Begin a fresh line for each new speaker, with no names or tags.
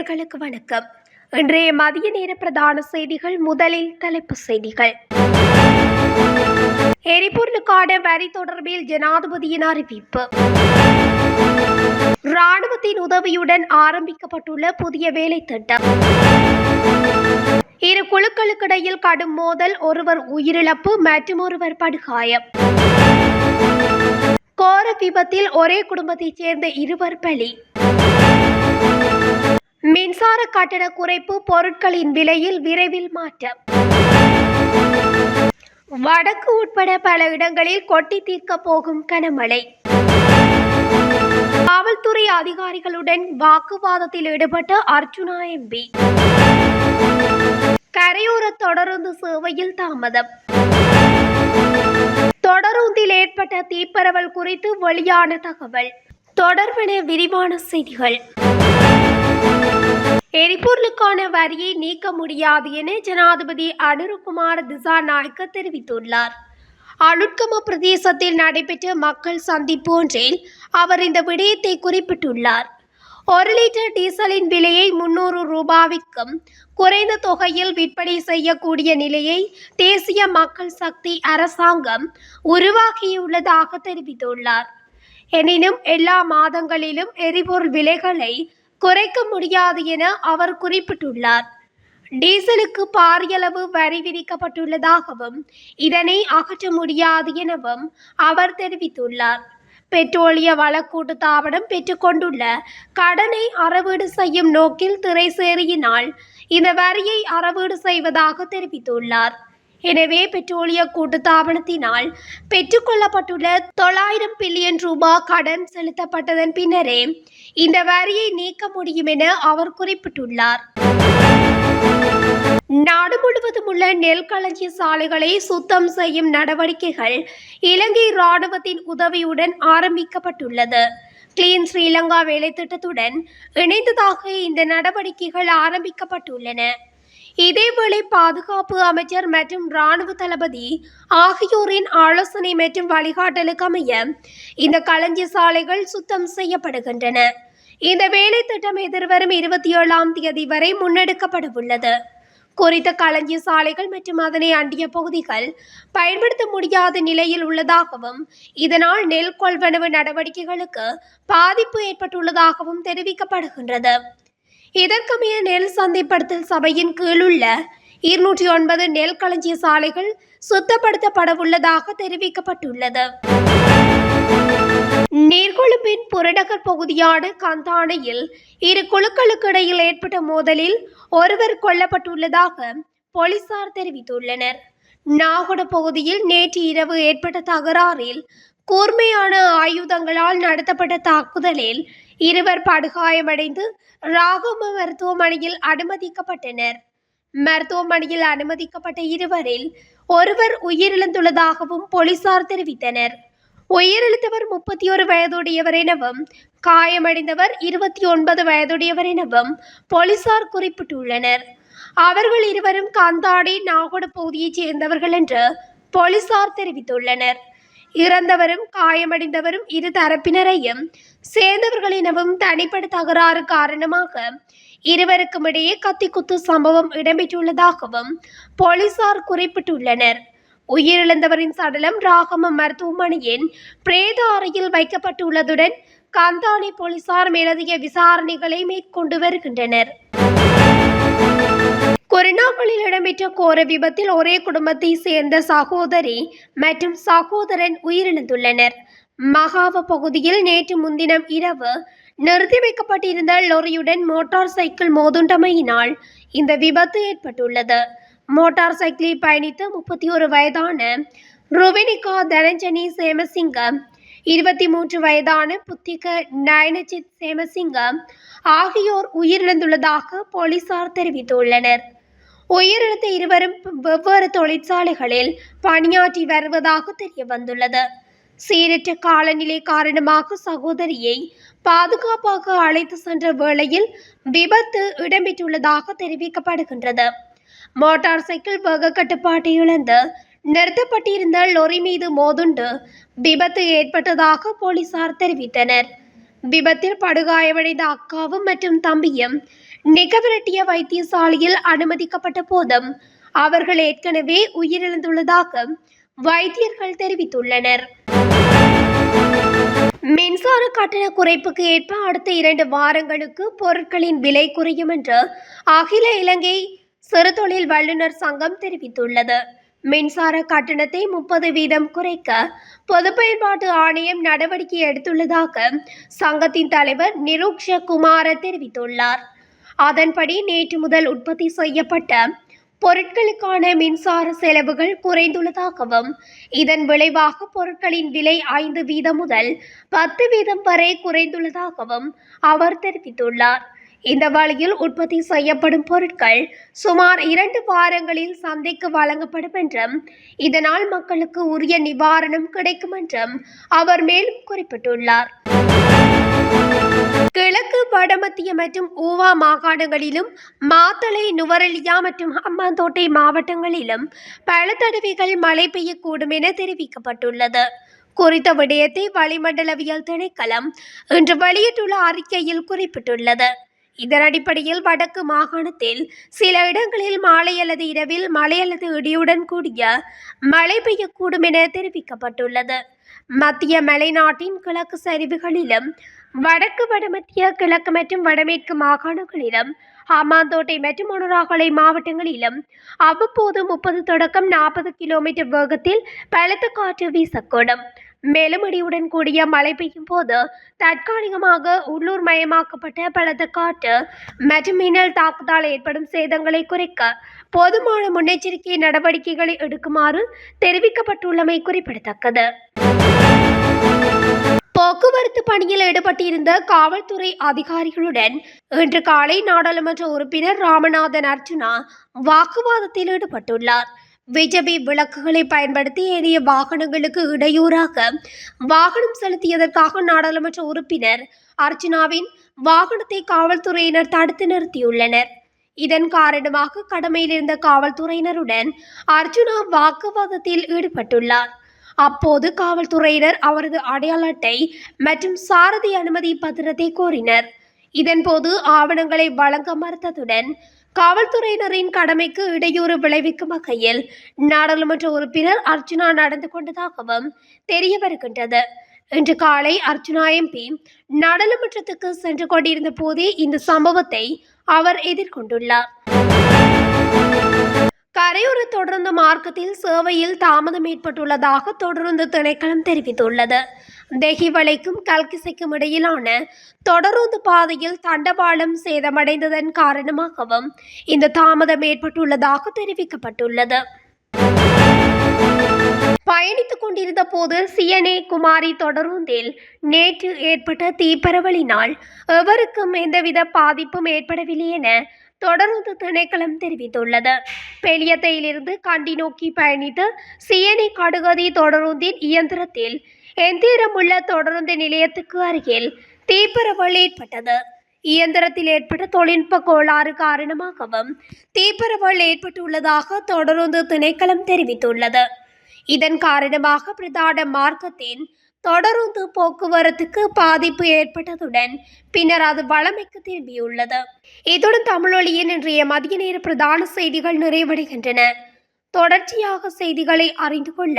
நேயர்களுக்கு வணக்கம். இன்றைய மதிய நேர பிரதான செய்திகள் முதலில் தலைப்பு செய்திகள். எரிபொருளுக்கான வரி தொடர்பில் ஜனாதிபதியின் அறிவிப்பு. ராணுவத்தின் உதவியுடன் ஆரம்பிக்கப்பட்டுள்ள புதிய வேலை திட்டம் இரு குழுக்களுக்கிடையில் கடும் மோதல் ஒருவர் உயிரிழப்பு மற்றும் ஒருவர் படுகாயம். கோர விபத்தில் ஒரே குடும்பத்தைச் சேர்ந்த இருவர் பலி. மின்சார கட்டண குறைப்பு பொருட்களின் விலையில் விரைவில் மாற்றம். வடக்கு உட்பட பல இடங்களில் கொட்டி தீர்க்க போகும் கனமழை. காவல்துறை அதிகாரிகளுடன் வாக்குவாதத்தில் ஈடுபட்ட அர்ஜுனா எம்பி. கரையோர தொடருந்து சேவையில் தாமதம். தொடருந்தில் ஏற்பட்ட தீப்பரவல் குறித்து வெளியான தகவல். தொடர்பென விரிவான செய்திகள். எரிபொருளுக்கான வரியை நீக்க முடியாது என ஜனாதிபதி அனுருகுமார் திசாநாயக்க தெரிவித்துள்ளார். அனுட்கம பிரதேசத்தில் நடைபெற்ற மக்கள் சந்திப்பு ஒன்றில் அவர் இந்த விடயத்தை குறிப்பிட்டுள்ளார். ஒரு லிட்டர் டீசலின் விலையை முன்னூறு ரூபாவிற்கும் குறைந்த தொகையில் விற்பனை செய்யக்கூடிய நிலையை தேசிய மக்கள் சக்தி அரசாங்கம் உருவாக்கியுள்ளதாக தெரிவித்துள்ளார். எனினும் எல்லா மாதங்களிலும் எரிபொருள் விலைகளை குறைக்க முடியாது என அவர் குறிப்பிட்டுள்ளார். டீசலுக்கு பாரியளவு வரி விதிக்கப்பட்டுள்ளதாகவும் இதனை அகற்ற முடியாது எனவும் அவர் தெரிவித்துள்ளார். பெட்ரோலிய வழக்கூட்டு தாவடம் பெற்றுக்கொண்டுள்ள கடனை அறவீடு செய்யும் நோக்கில் திரைசேரியினால் இந்த வரியை அறவீடு செய்வதாக தெரிவித்துள்ளார். எனவே பெட்ரோலிய கூட்டுத்தாபனத்தினால் பெற்றுக்கொள்ளப்பட்டுள்ள தொள்ளாயிரம் பில்லியன் ரூபாய் கடன் செலுத்தப்பட்டதன் பின்னரே இந்த வரியை நீக்க முடியும் என அவர் குறிப்பிட்டுள்ளார். நாடு முழுவதும் உள்ள நெல் களஞ்சிய சாலைகளை சுத்தம் செய்யும் நடவடிக்கைகள் இலங்கை ராணுவத்தின் உதவியுடன் ஆரம்பிக்கப்பட்டுள்ளது. கிளீன் ஸ்ரீலங்கா வேலை திட்டத்துடன் இணைந்ததாக இந்த நடவடிக்கைகள் ஆரம்பிக்கப்பட்டுள்ளன. இதேவேளை பாதுகாப்பு அமைச்சர் மற்றும் இராணுவ தளபதி ஆகியோரின் ஆலோசனை மற்றும் வழிகாட்டலுக்கு அமைய இந்த களஞ்சிய சாலைகள் சுத்தம் செய்யப்படுகின்றன. இந்த வேலை திட்டம் எதிர்வரும் இருபத்தி ஏழாம் தேதி வரை முன்னெடுக்கப்பட உள்ளது குறித்த களஞ்சிய சாலைகள் மற்றும் அதனை அண்டிய பகுதிகள் பயன்படுத்த முடியாத நிலையில் உள்ளதாகவும் இதனால் நெல் கொள்வனவு நடவடிக்கைகளுக்கு பாதிப்பு ஏற்பட்டுள்ளதாகவும் தெரிவிக்கப்படுகின்றது. இதற்கமைய நெல் சந்தைப்படுத்தல் சபையின் கீழுள்ள இருநூற்றி ஒன்பது நெல் களஞ்சிய சாலைகள் சுத்தப்படுத்தப்படவுள்ளதாக தெரிவிக்கப்பட்டுள்ளது. நீர்கொழும்பின் புறநகர் பகுதியான கந்தானையில் இரு குழுக்களுக்கு இடையில் ஏற்பட்ட மோதலில் ஒருவர் கொல்லப்பட்டுள்ளதாக போலீசார் தெரிவித்துள்ளனர். நாகோட பகுதியில் நேற்று இரவு ஏற்பட்ட தகராறில் கூர்மையான ஆயுதங்களால் நடத்தப்பட்ட தாக்குதலில் இருவர் படுகாயமடைந்து ராகம மருத்துவமனையில் அனுமதிக்கப்பட்டனர். மருத்துவமனையில் அனுமதிக்கப்பட்ட இருவரில் ஒருவர் உயிரிழந்துள்ளதாகவும் போலீசார் தெரிவித்தனர். உயிரிழந்தவர் முப்பத்தி ஒரு வயதுடையவர் எனவும் காயமடைந்தவர் இருபத்தி ஒன்பது வயதுடையவர் எனவும் போலீசார் குறிப்பிட்டுள்ளனர். அவர்கள் இருவரும் கந்தாடி நாகோடு பகுதியைச் சேர்ந்தவர்கள் என்று போலீசார் தெரிவித்துள்ளனர். இறந்தவரும் காயமடைந்தவரும் இரு தரப்பினரையும் சேர்ந்தவர்களினவும் தனிப்பட்ட தகராறு காரணமாக இருவருக்கும் இடையே கத்திக்குத்து சம்பவம் இடம்பெற்றுள்ளதாகவும் போலீசார் குறிப்பிட்டுள்ளனர். உயிரிழந்தவரின் சடலம் ராகம மருத்துவமனையின் பிரேத அறையில் வைக்கப்பட்டுள்ளதுடன் கந்தாணி போலீசார் மேலதிக விசாரணைகளை மேற்கொண்டு வருகின்றனர். கொரோனாக்களில் இடம்பெற்ற கோர விபத்தில் ஒரே குடும்பத்தை சேர்ந்த சகோதரி மற்றும் சகோதரன் உயிரிழந்துள்ளனர். மகாவ பகுதியில் நேற்று முன்தினம் இரவு நிறுத்தி வைக்கப்பட்டிருந்த லொரியுடன் மோட்டார் சைக்கிள் மோதுண்டமையினால் இந்த விபத்து ஏற்பட்டுள்ளது. மோட்டார் சைக்கிளில் பயணித்த முப்பத்தி ஒரு வயதான ருவினிகா தனஞ்சனி சேமசிங்கம் இருபத்தி மூன்று வயதான புத்திக நயனஜித் சேமசிங்கம் ஆகியோர் உயிரிழந்துள்ளதாக போலீசார் தெரிவித்துள்ளனர். உயிரிழந்த இருவரும் வெவ்வேறு தொழிற்சாலைகளில் பணியாற்றி வருவதாக தெரிய வந்துள்ளது சீரற்ற காலநிலை காரணமாக சகோதரியை பாதுகாப்பாக அழைத்து சென்ற வேளையில் விபத்து இடம்பெற்றுள்ளதாக தெரிவிக்கப்படுகின்றது. மோட்டார் சைக்கிள் வேக கட்டுப்பாட்டை இழந்து நிறுத்தப்பட்டிருந்த லொரி மீது மோதுண்டு விபத்து ஏற்பட்டதாக போலீசார் தெரிவித்தனர். விபத்தில் படுகாயமடைந்த அக்காவும் மற்றும் தம்பியும் நிகவரட்டிய வைத்தியசாலையில் அனுமதிக்கப்பட்ட போதும் அவர்கள் ஏற்கனவே உயிரிழந்துள்ளதாக வைத்தியர்கள் தெரிவித்துள்ளனர். மின்சார கட்டண குறைப்புக்கு ஏற்ப அடுத்த இரண்டு வாரங்களுக்கு பொருட்களின் விலை குறையும் என்று அகில இலங்கை சிறுதொழில் வல்லுநர் சங்கம் தெரிவித்துள்ளது. மின்சார கட்டணத்தை முப்பது வீதம் குறைக்க பொது பயன்பாட்டு ஆணையம் நடவடிக்கை எடுத்துள்ளதாக சங்கத்தின் தலைவர் நிரூக்ஷ குமார தெரிவித்துள்ளார். அதன்படி நேற்று முதல் உற்பத்தி செய்யப்பட்ட பொருட்களுக்கான மின்சார செலவுகள் குறைந்துள்ளதாகவும் இதன் விளைவாக பொருட்களின் விலை ஐந்து வீதம் முதல் பத்து வீதம் வரை குறைந்துள்ளதாகவும் அவர் தெரிவித்துள்ளார். இந்த வழியில் உற்பத்தி செய்யப்படும் பொருட்கள் சுமார் இரண்டு வாரங்களில் சந்தைக்கு வழங்கப்படும் என்றும் இதனால் மக்களுக்கு உரிய நிவாரணம் கிடைக்கும் என்றும் அவர் மேலும் குறிப்பிட்டுள்ளார். கிழக்கு வடமத்திய மற்றும் ஊவா மாகாணங்களிலும் மாத்தளை நுவரெலியா மற்றும் ஹம்பாந்தோட்டை மாவட்டங்களிலும் பல தடவைகள் மழை பெய்யக்கூடும் என தெரிவிக்கப்பட்டுள்ளது. குறித்த விடயத்தை வளிமண்டலவியல் திணைக்களம் இன்று வெளியிட்டுள்ள அறிக்கையில் குறிப்பிட்டுள்ளது. இதன் அடிப்படையில் வடக்கு மாகாணத்தில் சில இடங்களில் மாலை அல்லது இரவில் மழை அல்லது இடியுடன் கூடிய மழை பெய்யக்கூடும் என தெரிவிக்கப்பட்டுள்ளது. மத்திய மலைநாட்டின் கிழக்கு சரிவுகளிலும் வடக்கு வடமத்திய கிழக்கு மற்றும் வடமேற்கு மாகாணங்களிலும் ஹாமாந்தோட்டை மற்றும் மொனராகலை மாவட்டங்களிலும் அவ்வப்போது முப்பது தொடக்கம் நாற்பது கிலோமீட்டர் வேகத்தில் பலத்த காற்று வீசக்கூடும். மேலுமடியுடன் கூடிய மழை பெய்யும் போது தற்காலிகமாக உள்ளூர் மயமாக்கப்பட்ட பலத்த காற்று மற்றும் மின்னல் தாக்குதல் ஏற்படும் சேதங்களை குறைக்க போதுமான முன்னெச்சரிக்கை நடவடிக்கைகளை எடுக்குமாறு தெரிவிக்கப்பட்டுள்ளமை குறிப்பிடத்தக்கது. போக்குவரத்து பணியில் ஈடுபட்டிருந்த காவல்துறை அதிகாரிகளுடன் இன்று காலை நாடாளுமன்ற உறுப்பினர் ராமநாதன் அர்ஜுனா வாக்குவாதத்தில் ஈடுபட்டுள்ளார். விஜபி விளக்குகளை பயன்படுத்தி ஏனைய வாகனங்களுக்கு இடையூறாக வாகனம் செலுத்தியதற்காக நாடாளுமன்ற உறுப்பினர் அர்ஜுனாவின் வாகனத்தை காவல்துறையினர் தடுத்து நிறுத்தியுள்ளனர். இதன் காரணமாக கடமையில் இருந்த காவல்துறையினருடன் அர்ஜுனா வாக்குவாதத்தில் ஈடுபட்டுள்ளார். அப்போது காவல்துறையினர் அவரது அடையாள அட்டை மற்றும் சாரதி அனுமதி பத்திரத்தை கோரினர். இதன்போது ஆவணங்களை வழங்க மறுத்ததுடன் காவல்துறையினரின் கடமைக்கு இடையூறு விளைவிக்கும் வகையில் நாடாளுமன்ற உறுப்பினர் அர்ச்சனா நடந்து கொண்டதாகவும் தெரிய வருகின்றது. இன்று காலை அர்ஜுனா எம்பி நாடாளுமன்றத்துக்கு சென்று கொண்டிருந்த போதே இந்த சம்பவத்தை அவர் எதிர்கொண்டுள்ளார். கரையோர தொடர்ந்து மார்க்கத்தில் சேவையில் தாமதம் ஏற்பட்டுள்ளதாக தொடர்ந்து திணைக்களம் தெரிவித்துள்ளது. தெஹிவளைக்கும் கல்கிசைக்கும் இடையிலான தொடரூந்து பாதையில் தண்டவாளம் சேதமடைந்ததன் காரணமாகவும் இந்த தாமதம் ஏற்பட்டுள்ளதாக தெரிவிக்கப்பட்டுள்ளது. பயணித்துக் கொண்டிருந்த போது சியனே குமாரி தொடருந்தில் நேற்று ஏற்பட்ட தீப்பரவலினால் எவருக்கும் எந்தவித பாதிப்பும் ஏற்படவில்லை என தொடர்ந்து திணைக்களம் தெரிவித்துள்ளது. பெலியத்தையிலிருந்து கண்டி நோக்கி பயணித்து சியனை கடுகதி தொடருந்தின் இயந்திரத்தில் எந்திரமுள்ள தொடருந்து நிலையத்துக்கு அருகில் தீப்பரவல் ஏற்பட்டது. இயந்திரத்தில் ஏற்பட்ட தொழில்நுட்ப கோளாறு காரணமாகவும் தீப்பரவல் ஏற்பட்டுள்ளதாக தொடருந்து திணைக்களம் தெரிவித்துள்ளது. இதன் காரணமாக பிரதான மார்க்கத்தின் தொடருந்து போக்குவரத்துக்கு பாதிப்பு ஏற்பட்டதுடன் பின்னர் அது வளமைக்கு திரும்பியுள்ளது. இத்துடன் தமிழொலியின் இன்றைய மதிய நேர பிரதான செய்திகள் நிறைவடைகின்றன. தொடர்ச்சியாக செய்திகளை அறிந்து கொள்ள